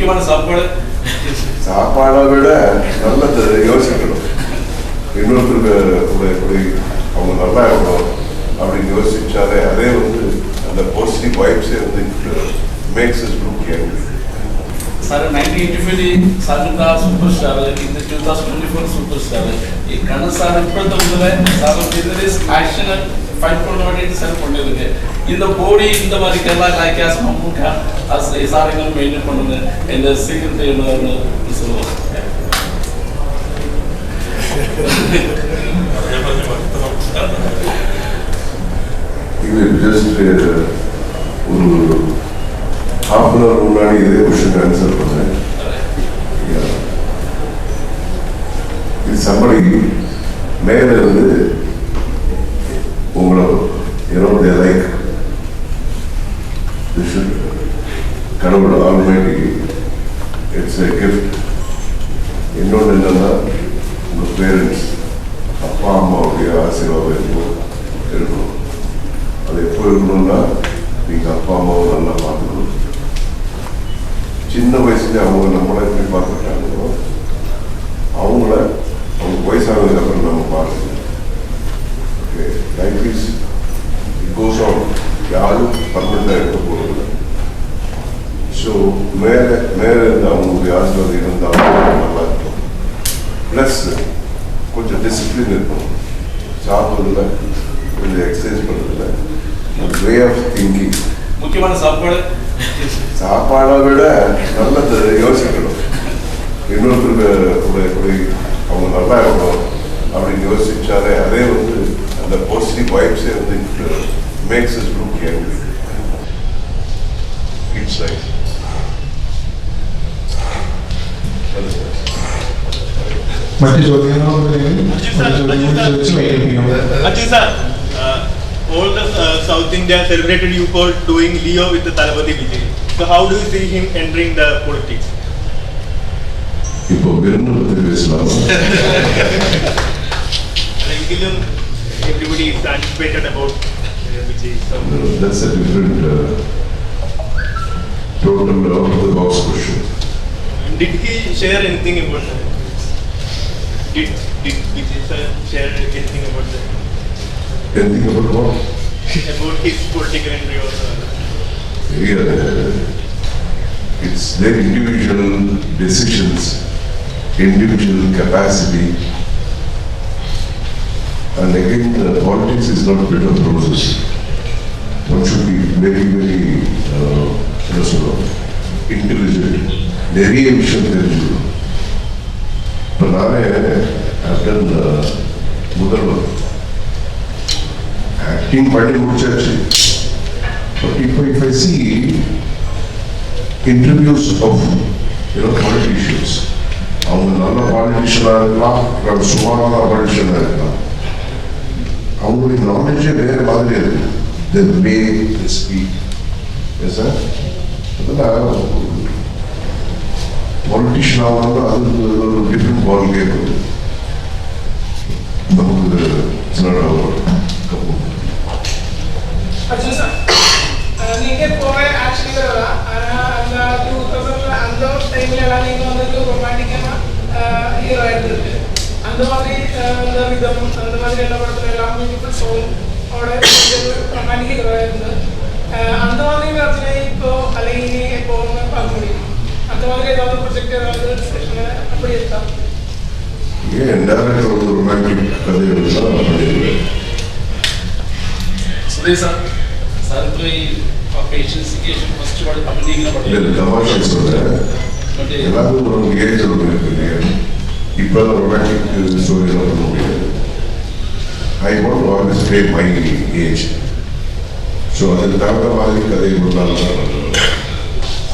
முக்கியமான சாப்பாடு? சாப்பாடை விட நல்லது யோசிக்கணும். இன்னொருத்தருக்கு எப்படி அவங்க நல்லா இருக்கணும் அப்படின்னு யோசிச்சாலே அதே வந்து அந்த பாசிட்டிவ் வைப்ஸே வந்து makes is look gang sir nineteen eighty five సాగుతా super star in two thousand twenty four super star ఈ కణ சார் இப்போ தொகுதியில் சார் எதிரே ஆக்ஷனை ஃபைட் பண்ண வேண்டியது சார் பண்ணிருக்கு இந்த போடி இந்த மாதிரி கல்லா காய்க்காஸ் மம்முக்கா சாரங்களும் மெயின்டைன் பண்ணுங்க இந்த ஒரு ஹாஃப் அன் ஹவர் முன்னாடி இதே கொஸ்டின் ஆன்சர் பண்ணேன். இது சம்பளி மேல இருந்து உங்களை யூனோ தே லைக் கடவுள் ஆல்மைட்டி இட்ஸ் எ கிஃப்ட் இன்னொன்று என்னன்னா உங்கள் பேரண்ட்ஸ் அப்பா அம்மாவுடைய ஆசீர்வாதம் இருக்கும் இருக்கணும் அது எப்போ இருக்கணும்னா நீங்கள் அப்பா அம்மாவை நல்லா பார்த்துக்கணும். சின்ன வயசுல அவங்க நம்மளை எப்படி பார்த்துட்டாங்களோ அவங்கள அவங்க வயசானதுக்கு அப்புறம் நம்ம பார்க்கணும். Okay life is goes on யாரும் பர்மனெண்டாக இருக்க போகிறதில்ல ஸோ மேலே மேலே இருந்து அவங்களுடைய ஆசீர்வாதம் இருந்தால் அவங்க நல்லா இருக்கும் ப்ளஸ் கொஞ்சம் டிசிப்ளின் இருக்கணும். சாப்பிட்றதுல கொஞ்சம் எக்ஸசைஸ் பண்ணுறதுல வே ஆஃப் திங்கிங் முக்கியமான சாப்பாடு. சாப்பாடை விட நல்லது யோசிக்கணும் இன்னொருத்தருக்கு கூட எப்படி அவங்க நல்லா இருக்கணும் அப்படின்னு யோசிச்சாலே அதே வந்து அந்த பாசிட்டிவ் வைப்ஸே வந்து makes is group gang it's right മറ്റു ചോദ്യങ്ങളൊന്നുമില്ലെങ്കിൽ മറ്റു ചോദ്യങ്ങൾ ചോദിച്ച് വൈകിപ്പിക്കാം Achyut sir, uh, all the uh, South India celebrated you for doing Leo with the Talapati Vijay. So how do you see him entering the politics? இப்போ விரும்பு பத்தி பேசலாம் எங்கிலும் everybody is anticipated about uh, Vijay. So that's a different uh, total of the box question. Did he share anything about that? Did did Vijay sir share anything about that? Anything about what? about his political entry or. Uh, Yeah, it's their individual decisions, individual capacity. And again, uh, politics is not bit of roses. One should be very, very, uh, என்ன சொல்லுவோம், intelligent. நிறைய விஷயம் தெரிஞ்சுக்கணும் இப்போ நானே after முதல்வர் acting பண்ணி முடிச்சாச்சு But if I, if I see interviews of you know politicians, our politicians are not politicians are not. Our knowledge is very The way they speak, yes sir. But politicians are another different ball game. Number, sir, our couple. Ajay sir. ಹೀಗೆ ಪೋವೆ ಆಗ್ತಿದಾರಲ್ಲ ಅದು thousand ಅಂದ ಟೈಮ್ಲೆಲ್ಲ ನೀನು ಒಂದೊಂದು romantic ಅನ್ನ hero ஆயிட்டு அந்த மாதிரி இந்த விதம் அந்த மாதிரி எல்லா படத்துல எல்லா மியூசிக்கல் சோங் அவட ரொமான்டிக் ஹீரோ ஆயிருந்து அந்த மாதிரி படத்துல இப்போ அலைங்கி எப்போவுமே பார்க்க முடியும் அந்த மாதிரி ஏதாவது ப்ரொஜெக்ட் ஏதாவது டிஸ்கஷன் அப்படி இருக்கா எல்லாரும் ஒரு ரொமான்டிக் கதை எழுதலாம் சுதேசா சார் போய் பேஷன்ஸுக்கு ஃபர்ஸ்ட் பாடு பண்ணிங்கன்னா ஒரு ஏஜ் ஒன்று இருக்குது இப்போ ரொமான்டிக் ஸ்டோரியெல்லாம் பண்ண முடியாது. I want always pay my age so அதுக்கு தகுந்த மாதிரி கதை கொடுத்தாலும்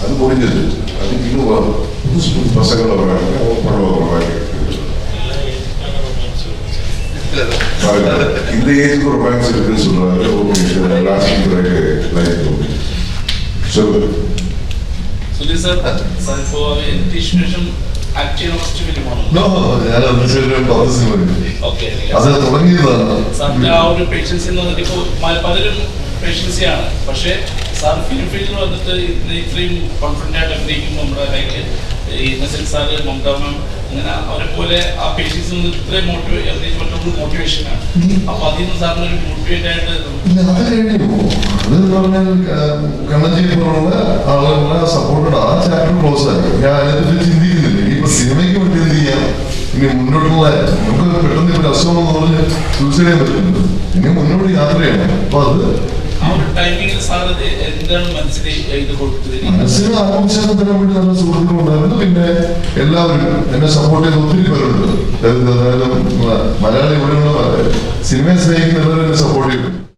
அது முடிஞ்சது. அதுக்கு இன்னும் புதுசு பசங்களை வராங்க அவங்க பண்ணுவாங்க வராங்க இந்த ஏஜுக்கு ஒரு பேங்க்ஸ் இருக்குன்னு சொல்றாங்க ஓகே லாஸ்ட் லைஃப் ചെറുത് സുനിൽ സാർ സാർ ഇപ്പോ ശേഷം പലരും പേഷ്യൻസിയാണ് പക്ഷേ സാർ ഫിലിം ഫീൽഡിൽ വന്നിട്ട് ഇത്രയും കോൺഫിഡന്റ് ആയിട്ട് അഭിനയിക്കും നമ്മുടെ ലൈക്ക് ഈ നസീർ സാറ് മമത മാം അങ്ങനെ അവരെ പോലെ ആ പേഷ്യൻസ് ഇത്രയും മോട്ടിവേറ്റ് അഭിനയിച്ച് മറ്റൊരു മോട്ടിവേഷനാണ് അപ്പൊ അതിൽ നിന്ന് സാറിന് ഒരു മോട്ടിവേറ്റ് ആയിട്ട് പറഞ്ഞാൽ ആയി. ഞാൻ ചിന്തിക്കുന്നില്ല. സിനിമയ്ക്ക് വേണ്ടി ഇനി മുന്നോട്ടുള്ള നമുക്ക് ഇനി അത് പിന്നെ എല്ലാവരും എന്നെ സപ്പോർട്ട് ചെയ്ത് ഒത്തിരി പേരുണ്ട്. മലയാളി ഇവിടെയുള്ള സിനിമയെ സ്നേഹിക്കുന്നവരെ സപ്പോർട്ട് ചെയ്തു.